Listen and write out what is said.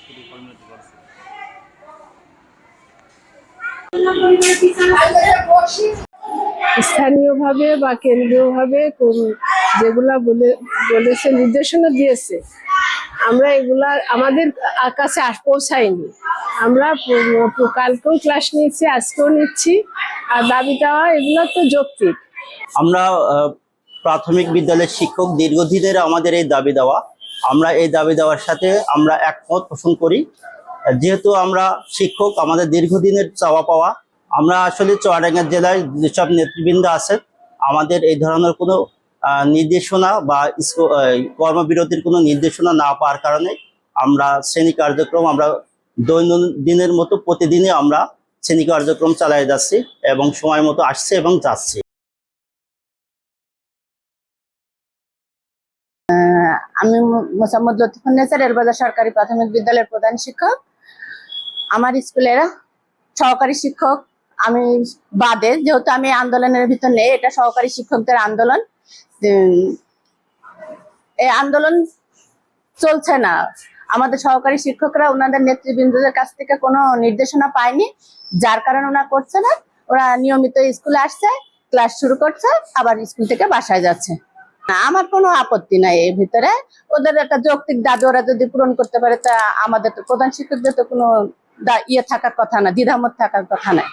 পরিস্থিতি পরিণতি করছে। স্থানীয়ভাবে বা কেন্দ্রীয়ভাবে কোন- যেগুলা বলে বলেছে নির্দেশনা দিয়েছে আমরা এগুলা আমাদের কাছে আস পৌঁছায়নি। আমরা কালকেও ক্লাস নিয়েছি আজকেও নিচ্ছি আর দাবি দেওয়া এগুলো তো যৌক্তিক। আমরা আহ, প্রাথমিক বিদ্যালয়ের শিক্ষক দীর্ঘদিনের আমাদের এই দাবি দেওয়া। আমরা এই দাবি দেওয়ার সাথে আমরা একমত, পোষণ করি। যেহেতু আমরা শিক্ষক, আমাদের দীর্ঘদিনের চাওয়া পাওয়া, আমরা আসলে চুয়াডাঙ্গা জেলায় যেসব নেতৃবৃন্দ আছেন, আমাদের এই ধরনের কোনো নির্দেশনা বা কর্মবিরতির কোনো নির্দেশনা না পাওয়ার কারণে আমরা শ্রেণি কার্যক্রম, আমরা দৈনন্দিনের মতো প্রতিদিনই আমরা শ্রেণি কার্যক্রম চালিয়ে যাচ্ছি এবং সময় মতো আসছে এবং যাচ্ছে। আমি মোসাম্মদ লতিফুন্নেসার এরবাজার সরকারি প্রাথমিক বিদ্যালয়ের প্রধান শিক্ষক। আমার স্কুলের সহকারী শিক্ষক। আমি বাদে, যেহেতু আমি আন্দোলনের ভিতর নেই, এটা সহকারী শিক্ষকদের আন্দোলন। এই আন্দোলন চলছে না। আমাদের সহকারী শিক্ষকরা ওনাদের নেতৃবৃন্দদের কাছ থেকে কোনো নির্দেশনা পায়নি, যার কারণে ওরা করছে না। ওরা নিয়মিত স্কুলে আসছে, ক্লাস শুরু করছে, আবার স্কুল থেকে বাসায় যাচ্ছে। আমার কোনো আপত্তি নাই এর ভিতরে। ওদের একটা যৌক্তিক দাবি, ওরা যদি পূরণ করতে পারে, তা আমাদের তো প্রধান শিক্ষকদের তো কোনো ইয়ে থাকার কথা না, দ্বিধামত থাকার কথা নাই।